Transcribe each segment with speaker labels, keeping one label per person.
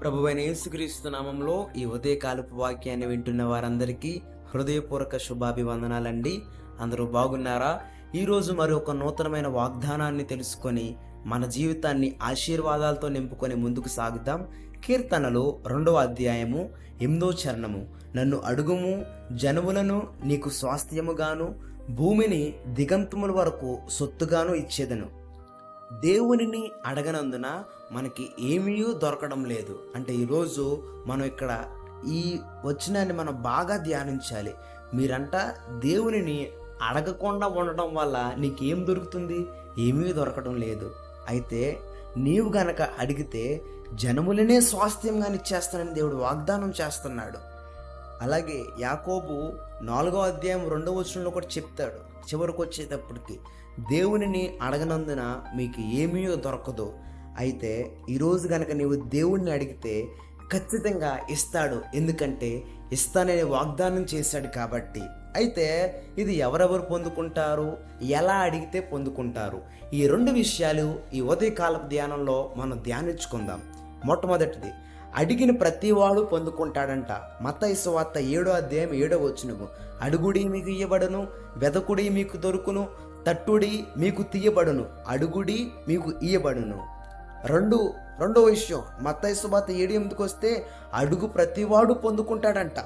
Speaker 1: ప్రభువైన యేసుక్రీస్తు నామంలో ఈ ఉదయకాలపు వాక్యాన్ని వింటున్న వారందరికీ హృదయపూర్వక శుభాభివందనాలండి. అందరూ బాగున్నారా? ఈరోజు మరి ఒక నూతనమైన వాగ్దానాన్ని తెలుసుకొని మన జీవితాన్ని ఆశీర్వాదాలతో నింపుకొని ముందుకు సాగుతాం కీర్తనలు రెండవ అధ్యాయము ఎనిమిదో చరణము. నన్ను అడుగుము జనువులను నీకు స్వాస్థ్యముగాను భూమిని దిగంతముల వరకు సొత్తుగాను ఇచ్చేదను. దేవునిని అడగనందున మనకి ఏమీ దొరకడం లేదు. అంటే ఈరోజు మనం ఇక్కడ ఈ వచ్చినాన్ని మనం బాగా ధ్యానించాలి. మీరంట దేవునిని అడగకుండా ఉండడం వల్ల నీకేం దొరుకుతుంది? ఏమీ దొరకడం లేదు. అయితే నీవు గనక అడిగితే జనములనే స్వాస్థ్యంగా ఇచ్చేస్తానని దేవుడు వాగ్దానం చేస్తున్నాడు. అలాగే యాకోబు నాలుగో అధ్యాయం రెండవ వచనంలో కూడా చెప్తాడు. చివరికి వచ్చేటప్పటికి దేవునిని అడగనందున మీకు ఏమీ దొరకదు. అయితే ఈరోజు కనుక నీవు దేవుణ్ణి అడిగితే ఖచ్చితంగా ఇస్తాడు. ఎందుకంటే ఇస్తానని వాగ్దానం చేశాడు కాబట్టి. అయితే ఇది ఎవరెవరు పొందుకుంటారు? ఎలా అడిగితే పొందుకుంటారు? ఈ రెండు విషయాలు ఈ ఉదయకాలపు ధ్యానంలో మనం ధ్యానించుకుందాం. మొట్టమొదటిది అడిగిన ప్రతివాడు పొందుకుంటాడంట. మత వార్త ఏడో అధ్యాయం ఏడో వచ్చినము అడుగుడి మీకు ఇయ్యబడును వెదకుడి మీకు దొరుకును తట్టుడి మీకు తీయబడును అడుగుడి మీకు ఇయ్యబడును. రెండు రెండో విషయం. మత వార్త ఏడు ఎనిమిదికి వస్తే అడుగు ప్రతివాడు పొందుకుంటాడంట.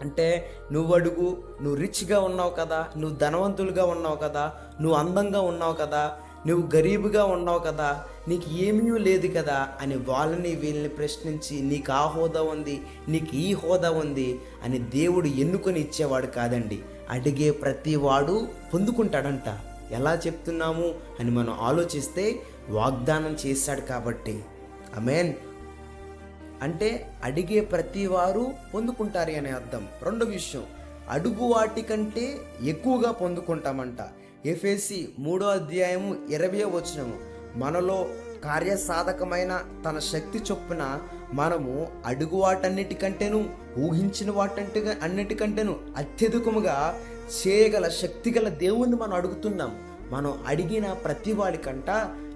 Speaker 1: అంటే నువ్వు అడుగు నువ్వు రిచ్గా ఉన్నావు కదా నువ్వు ధనవంతులుగా ఉన్నావు కదా నువ్వు అందంగా ఉన్నావు కదా నువ్వు గరీబుగా ఉన్నావు కదా నీకు ఏమీ లేదు కదా అని వాళ్ళని వీళ్ళని ప్రశ్నించి నీకు ఆ హోదా ఉంది నీకు ఈ హోదా ఉంది అని దేవుడు ఎన్నుకొని ఇచ్చేవాడు కాదండి. అడిగే ప్రతి వాడు పొందుకుంటాడంట. ఎలా చెప్తున్నాము అని మనం ఆలోచిస్తే వాగ్దానం చేశాడు కాబట్టి. అమేన్ అంటే అడిగే ప్రతి వారు పొందుకుంటారు అనే అర్థం. రెండో విషయం అడుగు వాటి కంటే ఎక్కువగా పొందుకుంటామంట. ఎఫేసి మూడో అధ్యాయము ఇరవై వచనము. మనలో కార్యసాధకమైన తన శక్తి చొప్పున మనము అడుగు వాటన్నిటికంటేను ఊహించిన వాటంటి అన్నిటికంటేను అత్యధికముగా చేయగల శక్తి గల దేవుణ్ణి మనం అడుగుతున్నాం. మనం అడిగిన ప్రతి వాడికంట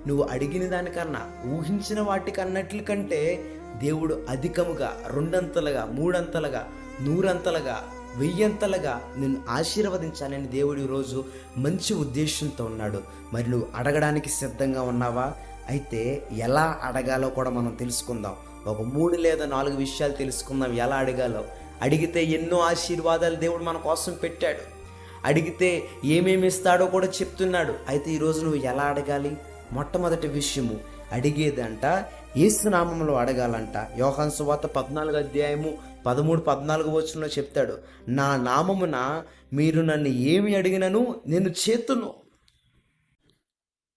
Speaker 1: నువ్వు అడిగిన దానికన్నా ఊహించిన వాటికన్నట్ల కంటే దేవుడు అధికముగా రెండంతలుగా మూడంతలుగా నూరంతలుగా వెయ్యంతలుగా నిన్ను ఆశీర్వదించాలని దేవుడు ఈరోజు మంచి ఉద్దేశంతో ఉన్నాడు. మరి నువ్వు అడగడానికి సిద్ధంగా ఉన్నావా? అయితే ఎలా అడగాలో కూడా మనం తెలుసుకుందాం. ఒక మూడు లేదా నాలుగు విషయాలు తెలుసుకుందాం. ఎలా అడగాలో? అడిగితే ఎన్నో ఆశీర్వాదాలు దేవుడు మన కోసం పెట్టాడు. అడిగితే ఏమేమి ఇస్తాడో కూడా చెప్తున్నాడు. అయితే ఈరోజు నువ్వు ఎలా అడగాలి? మొట్టమొదటి విషయము అడిగేదంట ఏసునామంలో అడగాలంట. యోహాన్ సువాత పద్నాలుగు అధ్యాయము పదమూడు పద్నాలుగు వచనంలో చెప్తాడు నా నామమున మీరు నన్ను ఏమి అడిగినను నేను చేతును.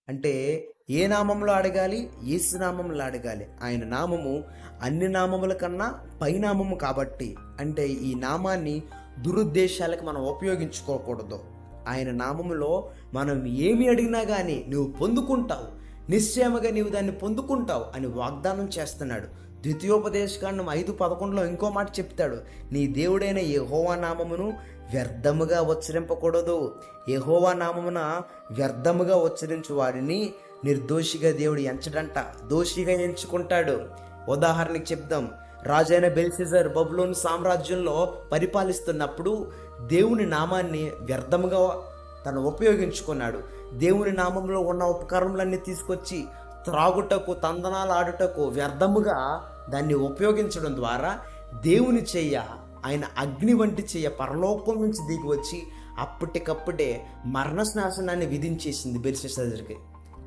Speaker 1: అంటే ఏ నామంలో అడగాలి? ఏసు నామంలో అడగాలి. ఆయన నామము అన్ని నామముల కన్నా పైనామము కాబట్టి. అంటే ఈ నామాన్ని దురుద్దేశాలకు మనం ఉపయోగించుకోకూడదు. ఆయన నామములో మనం ఏమి అడిగినా కానీ నువ్వు పొందుకుంటావు. నిశ్చయముగా నీవు దాన్ని పొందుకుంటావు అని వాగ్దానం చేస్తున్నాడు. ద్వితీయోపదేశకాండం ఐదు పదకొండులో ఇంకో మాట చెప్తాడు. నీ దేవుడైన యహోవా నామమును వ్యర్థముగా ఉచ్చరింపకూడదు. యహోవా నామమున వ్యర్థముగా ఉచ్చరించు వాడిని నిర్దోషిగా దేవుడు ఎంచడంట. దోషిగా ఎంచుకుంటాడు. ఉదాహరణకి చెప్దాం. రాజైన బెల్సిజర్ బబులోన్ సామ్రాజ్యంలో పరిపాలిస్తున్నప్పుడు దేవుని నామాన్ని వ్యర్థముగా తను ఉపయోగించుకున్నాడు. దేవుని నామంలో ఉన్న ఉపకరణలన్నీ తీసుకొచ్చి త్రాగుటకు తందనాలు ఆడుటకు వ్యర్థముగా దాన్ని ఉపయోగించడం ద్వారా దేవుని చెయ్య ఆయన అగ్ని వంటి చెయ్య పరలోకం నుంచి దిగి వచ్చి అప్పటికప్పుడే మరణశ్నాశనాన్ని విధించేసింది బెల్సిసరికి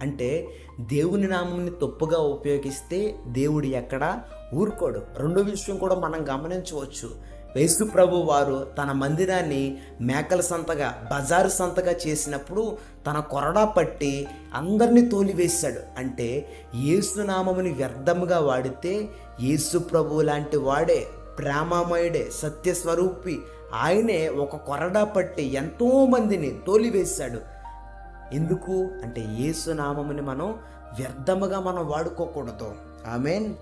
Speaker 1: అంటే దేవుని నామంని తప్పుగా ఉపయోగిస్తే దేవుడు ఎక్కడ ఊరుకోడు. రెండో విషయం కూడా మనం గమనించవచ్చు. యేసు ప్రభు వారు తన మందిరాన్ని మేకల సంతగా బజారు సంతగా చేసినప్పుడు తన కొరడా పట్టి అందరినీ తోలివేశాడు. అంటే యేసునామముని వ్యర్థముగా వాడితే యేసు ప్రభు లాంటి వాడే ప్రేమమయుడే సత్యస్వరూపి ఆయనే ఒక కొరడా పట్టి ఎంతోమందిని తోలివేశాడు. ఎందుకు? అంటే యేసునామముని మనం వ్యర్థముగా మనం వాడుకోకూడదు. ఆమెన్.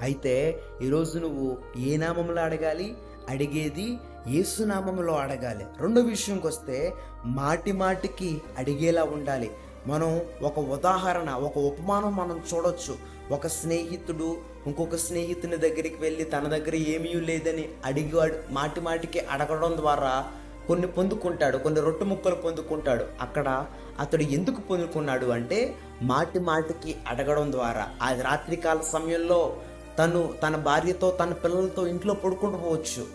Speaker 1: అయితే ఈరోజు నువ్వు ఏ నామంలో అడగాలి? అడిగేది ఏసునామంలో అడగాలి. రెండో విషయంకి వస్తే మాటి మాటికి అడిగేలా ఉండాలి. మనం ఒక ఉదాహరణ ఒక ఉపమానం మనం చూడొచ్చు. ఒక స్నేహితుడు ఇంకొక స్నేహితుని దగ్గరికి వెళ్ళి తన దగ్గర ఏమీ లేదని అడిగి మాటి మాటికి అడగడం ద్వారా కొన్ని పొందుకుంటాడు కొన్ని రొట్టె ముక్కలు పొందుకుంటాడు. అక్కడ అతడు ఎందుకు పొందుకున్నాడు అంటే మాటి మాటికి అడగడం ద్వారా. ఆ రాత్రికాల సమయంలో తను తన భార్యతో తన పిల్లలతో ఇంట్లో పడుకుంటూ పోవచ్చు.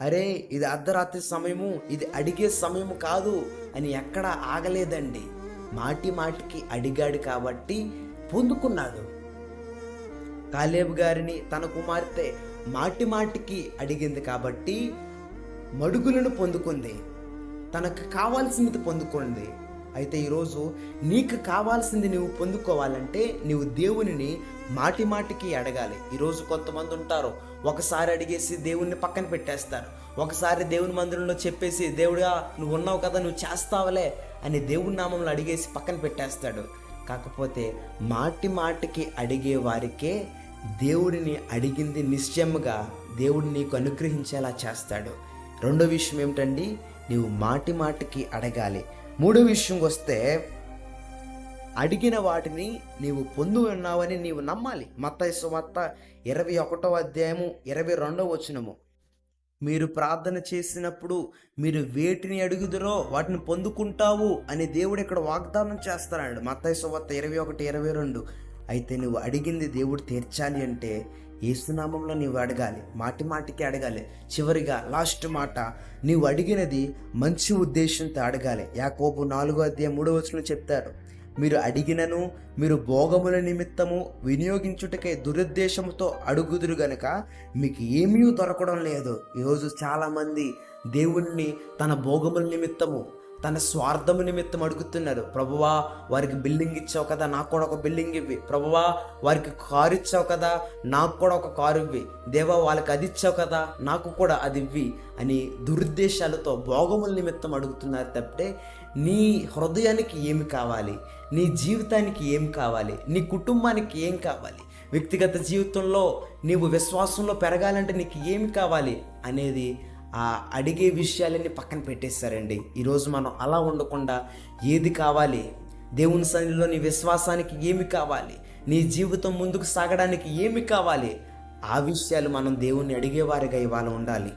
Speaker 1: అరే ఇది అర్ధరాత్రి సమయము ఇది అడిగే సమయము కాదు అని ఎక్కడ ఆగలేదండి. మాటి మాటికి అడిగాడు కాబట్టి పొందుకున్నాడు. కాలేబు గారిని తన కుమార్తె మాటి మాటికి అడిగింది కాబట్టి మడుగులను పొందుకుంది. తనకు కావాల్సింది పొందుకుంది. అయితే ఈరోజు నీకు కావాల్సింది నువ్వు పొందుకోవాలంటే నువ్వు దేవునిని మాటి మాటికి అడగాలి. ఈరోజు కొంతమంది ఉంటారు ఒకసారి అడిగేసి దేవుణ్ణి పక్కన పెట్టేస్తారు. ఒకసారి దేవుని మందిరంలో చెప్పేసి దేవుడా నువ్వు ఉన్నావు కదా నువ్వు చేస్తావులే అని దేవుని నామంలో అడిగేసి పక్కన పెట్టేస్తాడు. కాకపోతే మాటి మాటికి అడిగే వారికే దేవుడిని అడిగింది నిశ్చయముగా దేవుడు నీకు అనుగ్రహించేలా చేస్తాడు. రెండో విషయం ఏమిటండి? నీవు మాటి మాటికి అడగాలి. మూడో విషయం వస్తే అడిగిన వాటిని నీవు పొందు ఉన్నావని నీవు నమ్మాలి. మత్త సుమత్త ఇరవై ఒకటో అధ్యాయము ఇరవై రెండో వచనము. మీరు ప్రార్థన చేసినప్పుడు మీరు వేటిని అడుగుదరో వాటిని పొందుకుంటావు అని దేవుడు ఇక్కడ వాగ్దానం చేస్తున్నాడు. మత్తయి సువార్త ఇరవై ఒకటి ఇరవై రెండు. అయితే నువ్వు అడిగింది దేవుడు తీర్చాలి అంటే ఏసునామంలో నీవు అడగాలి. మాటి మాటికి అడగాలి. చివరిగా లాస్ట్ మాట నీవు అడిగినది మంచి ఉద్దేశంతో అడగాలి. యాకోబు నాలుగో అధ్యాయం మూడో వచనం చెప్తారు మీరు అడిగినను మీరు భోగముల నిమిత్తము వినియోగించుటకే దురుద్దేశంతో అడుగుదురు గనక మీకు ఏమీ దొరకడం లేదు. ఈరోజు చాలామంది దేవుణ్ణి తన భోగముల నిమిత్తము తన స్వార్థము నిమిత్తం అడుగుతున్నారు. ప్రభువా వారికి బిల్డింగ్ ఇచ్చావు కదా నాకు కూడా ఒక బిల్డింగ్ ఇవ్వి. ప్రభువా వారికి కారు ఇచ్చావు కదా నాకు కూడా ఒక కారు ఇవ్వి. దేవా వాళ్ళకి అది ఇచ్చావు కదా నాకు కూడా అది ఇవ్వి అని దురుద్దేశాలతో భోగముల నిమిత్తం అడుగుతున్నారు తప్పితే నీ హృదయానికి ఏమి కావాలి? నీ జీవితానికి ఏం కావాలి? నీ కుటుంబానికి ఏం కావాలి? వ్యక్తిగత జీవితంలో నీవు విశ్వాసంలో పెరగాలంటే నీకు ఏమి కావాలి? అనేది ఆ అడిగే విషయాలన్నీ పక్కన పెట్టేశారండి ఈరోజు మనం అలా ఉండకుండా ఏది కావాలి? దేవుని సన్నిధిలో నీ విశ్వాసానికి ఏమి కావాలి? నీ జీవితం ముందుకు సాగడానికి ఏమి కావాలి? ఆ విషయాలు మనం దేవుణ్ణి అడిగేవారిగా ఇవాళ ఉండాలి.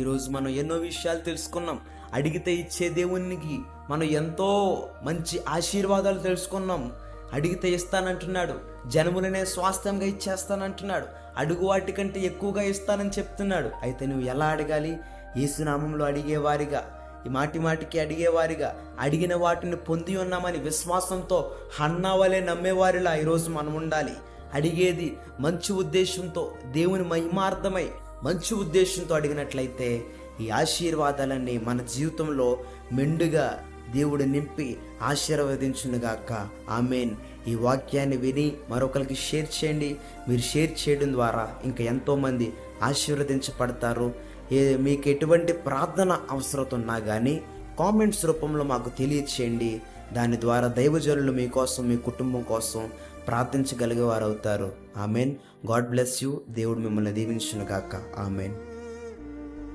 Speaker 1: ఈరోజు మనం ఎన్నో విషయాలు తెలుసుకున్నాం. అడిగితే ఇచ్చే దేవునికి మనం ఎంతో మంచి ఆశీర్వాదాలు తెలుసుకున్నాం. అడిగితే ఇస్తానంటున్నాడు. జనములనే స్వాస్థ్యంగా ఇచ్చేస్తానంటున్నాడు. అడుగు వాటి కంటే ఎక్కువగా ఇస్తానని చెప్తున్నాడు. అయితే నువ్వు ఎలా అడగాలి? ఏసునామంలో అడిగేవారిగా ఈ మాటి మాటికి అడిగేవారిగా అడిగిన వాటిని పొంది ఉన్నామని విశ్వాసంతో హన్నావలే నమ్మేవారిలా ఈరోజు మనం ఉండాలి. అడిగేది మంచి ఉద్దేశంతో దేవుని మహిమార్థమై మంచి ఉద్దేశంతో అడిగినట్లయితే ఈ ఆశీర్వాదాలన్నీ మన జీవితంలో మెండుగా దేవుడు నింపి ఆశీర్వదించునుగాక. ఆమెన్. ఈ వాక్యాన్ని విని మరొకరికి షేర్ చేయండి. మీరు షేర్ చేయడం ద్వారా ఇంకా ఎంతోమంది ఆశీర్వదించబడతారు. ఏ మీకు ఎటువంటి ప్రార్థన అవసరం ఉన్నా కానీ కామెంట్స్ రూపంలో మాకు తెలియచేయండి. దాని ద్వారా దైవజనులు మీకోసం మీ కుటుంబం కోసం ప్రార్థించగలిగే వారు అవుతారు ఆమెన్. God bless you. దేవుడు మిమ్మల్ని దీవించునుగాక. ఆమెన్.